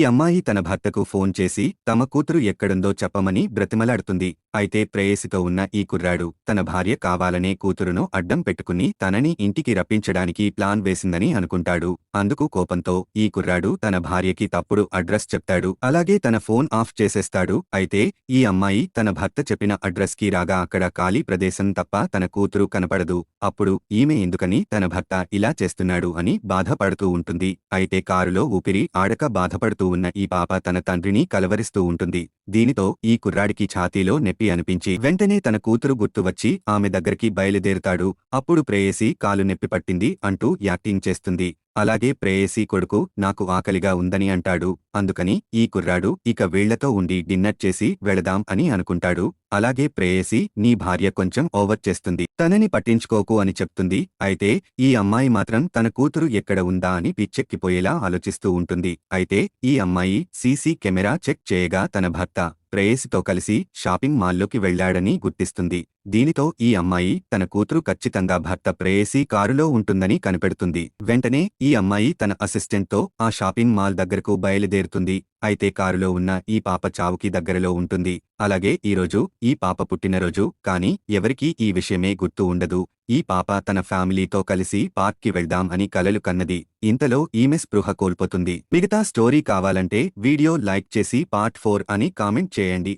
ఈ అమ్మాయి తన భర్తకు ఫోన్ చేసి తమ కూతురు ఎక్కడుందో చెప్పమని బ్రతిమలాడుతుంది. అయితే ప్రేయసితో ఉన్న ఈ కుర్రాడు తన భార్య కావాలనే కూతురును అడ్డం పెట్టుకుని తనని ఇంటికి రప్పించడానికి ప్లాన్ వేసిందని అనుకుంటాడు. అందుకు కోపంతో ఈ కుర్రాడు తన భార్యకి తప్పుడు అడ్రస్ చెప్తాడు. అలాగే తన ఫోన్ ఆఫ్ చేసేస్తాడు. అయితే ఈ అమ్మాయి తన భర్త చెప్పిన అడ్రస్కి రాగా అక్కడ ఖాళీ ప్రదేశం తప్ప తన కూతురు కనపడదు. అప్పుడు ఈమె ఎందుకని తన భర్త ఇలా చేస్తున్నాడు అని బాధపడుతూ ఉంటుంది. అయితే కారులో ఊపిరి ఆడక బాధపడుతూ ఉన్న ఈ పాప తన తండ్రిని కలవరిస్తూ ఉంటుంది. దీనితో ఈ కుర్రాడికి ఛాతీలో నొప్పి అనిపించి వెంటనే తన కూతురు గుర్తు వచ్చి ఆమె దగ్గరికి బయలుదేరుతాడు. అప్పుడు ప్రేయసి కాలు నొప్పి పట్టింది అంటూ యాక్టింగ్ చేస్తుంది. అలాగే ప్రేయసి కొడుకు నాకు ఆకలిగా ఉందని అంటాడు. అందుకని ఈ కుర్రాడు ఇక వీళ్ళతో ఉండి డిన్నర్ చేసి వెళదాం అని అనుకుంటాడు. అలాగే ప్రేయసి నీ భార్య కొంచెం ఓవర్ చేస్తుంది. తనని పట్టించుకోకు అని చెప్తుంది. అయితే ఈ అమ్మాయి మాత్రం తన కూతురు ఎక్కడ ఉందా అని పిచ్చెక్కిపోయేలా ఆలోచిస్తూ ఉంటుంది. అయితే ఈ అమ్మాయి సీసీ కెమెరా చెక్ చేయగా తన భర్త ప్రేయసితో కలిసి షాపింగ్ మాల్లోకి వెళ్ళాడని గుర్తిస్తుంది. దీనితో ఈ అమ్మాయి తన కూతురు ఖచ్చితంగా భర్త ప్రేయసి కారులో ఉంటుందని కనిపెడుతుంది. వెంటనే ఈ అమ్మాయి తన అసిస్టెంట్తో ఆ షాపింగ్ మాల్ దగ్గరకు బయలుదేరుతుంది. అయితే కారులో ఉన్న ఈ పాప చావుకి దగ్గరలో ఉంటుంది. అలాగే ఈరోజు ఈ పాప పుట్టినరోజు కానీ ఎవరికీ ఈ విషయమే గుర్తు ఉండదు. ఈ పాప తన ఫ్యామిలీతో కలిసి పార్క్కి వెళ్దాం అని కలలు కన్నది. ఇంతలో ఈమె స్పృహ కోల్పోతుంది. మిగతా స్టోరీ కావాలంటే వీడియో లైక్ చేసి పార్ట్ ఫోర్ అని కామెంట్ చేయండి.